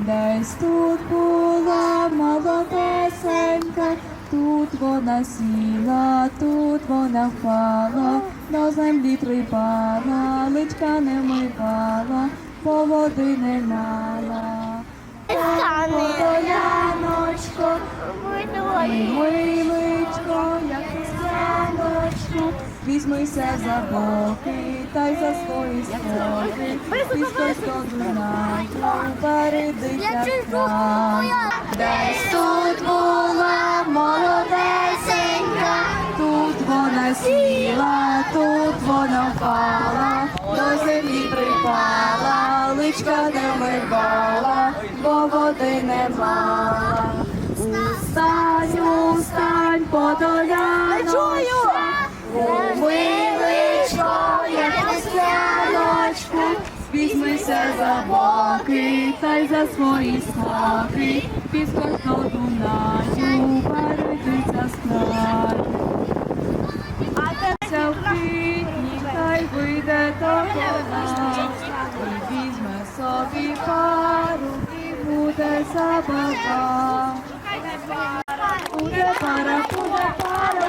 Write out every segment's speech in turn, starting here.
Десь тут була молодесенька, тут вона сіла, тут вона впала, до землі припала, личка не мивала, бо води не мала. Подоляночко, мий личко, як християночку, візьмися за боки, та й за свої споки, піскою Дунаю, перейдися край. Десь тут була молодесенька, тут вона сіла, тут вона впала, до землі припала, личка не вмивала, бо води не мала. Устань, устань, подоляночко, Миличко, як християночку, візьмися за боки, та й за свої смаки, піскою до Дунаю, перейдиться з краю. А тепер в квітні, хай вийде до вона, і візьме собі пару, і буде забава. Буде пара, буде пара, буде пара,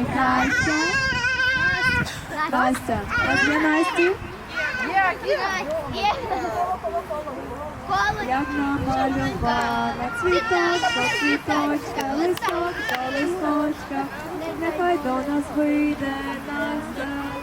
А Настя. Настя. А для Насті? Як намалювала. Цвіток до цвіточка, листок до листочка, нехай до нас вийде Настя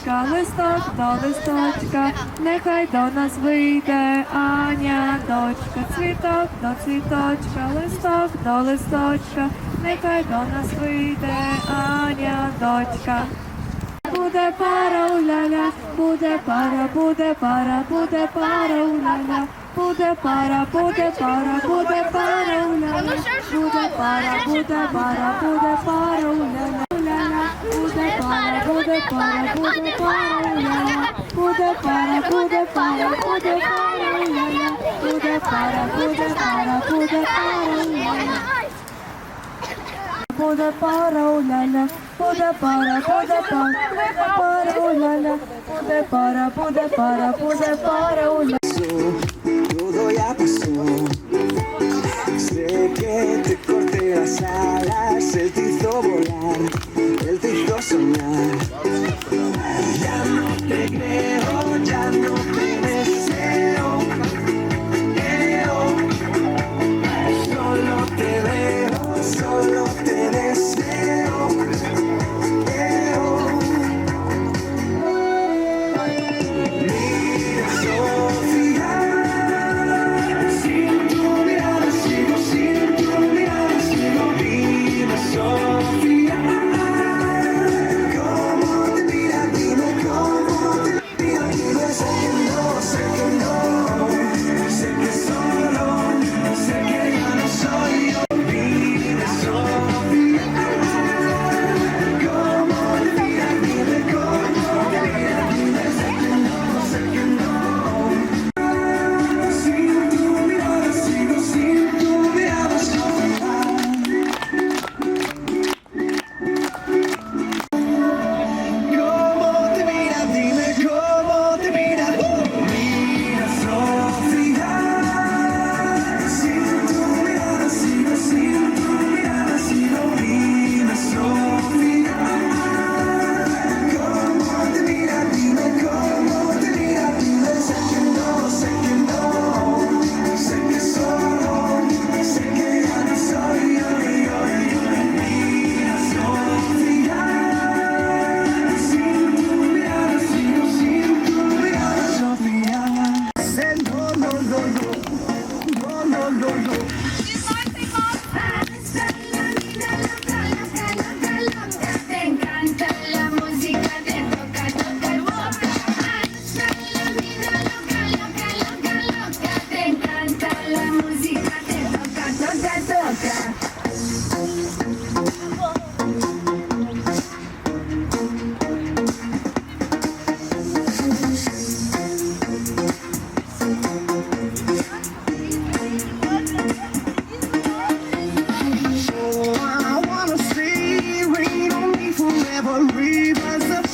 Листочка, листок до листочка, нехай до нас вийде Аня, дочка, цвіток до цвіточка, листок до листочка, нехай до нас вийде Аня, дочка. Буде пара уляля, буде пара, буде пара, буде пара уляля, буде пара, буде пара, буде пара уляля, буде пара, буде пара, буде пара уляля, Pude para, pude para, pude para, yaya. Pude para, pude para, pude parar yaya. Pude para, pude para, pude para, yaya. Pude parar ulala. Pude para, pude para, pude. Pude parar pude parar pude parar ulala. Todo ya pasó. Sé que te corté las alas, se te hizo parar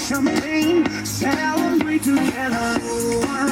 champagne, celebrate together.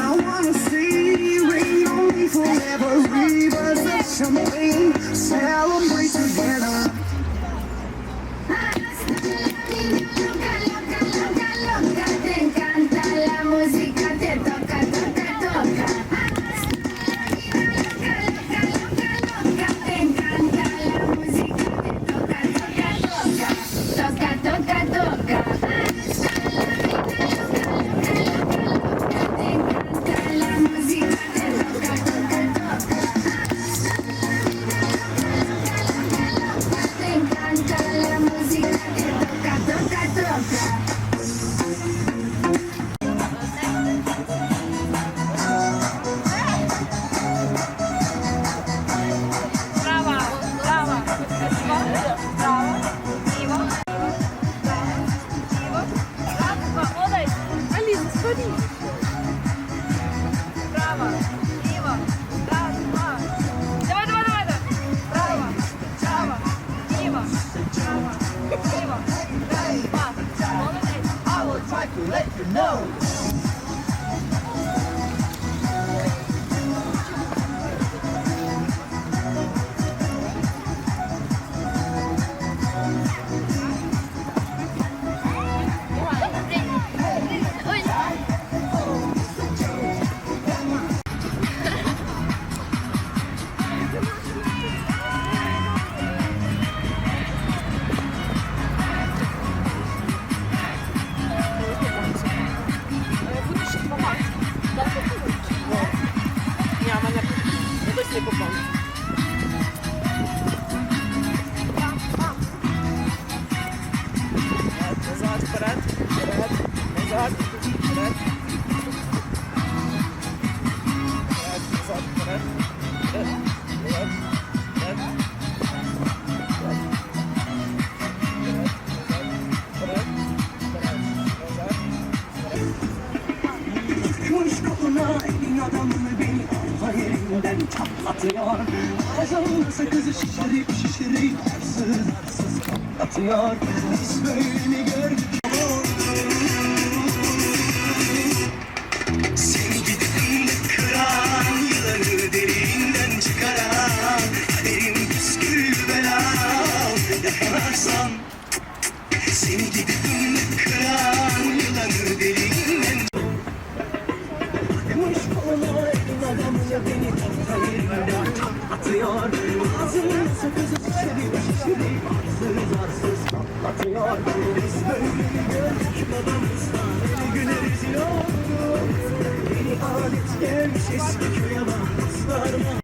Sakızı şişirip şişirip arsız arsız patlatıyor Biz böyle mi gördük Seni gidip kıran yılanı derinden çıkaran Kaderin püskül bela. Yakalarsan Seni gidip sensiz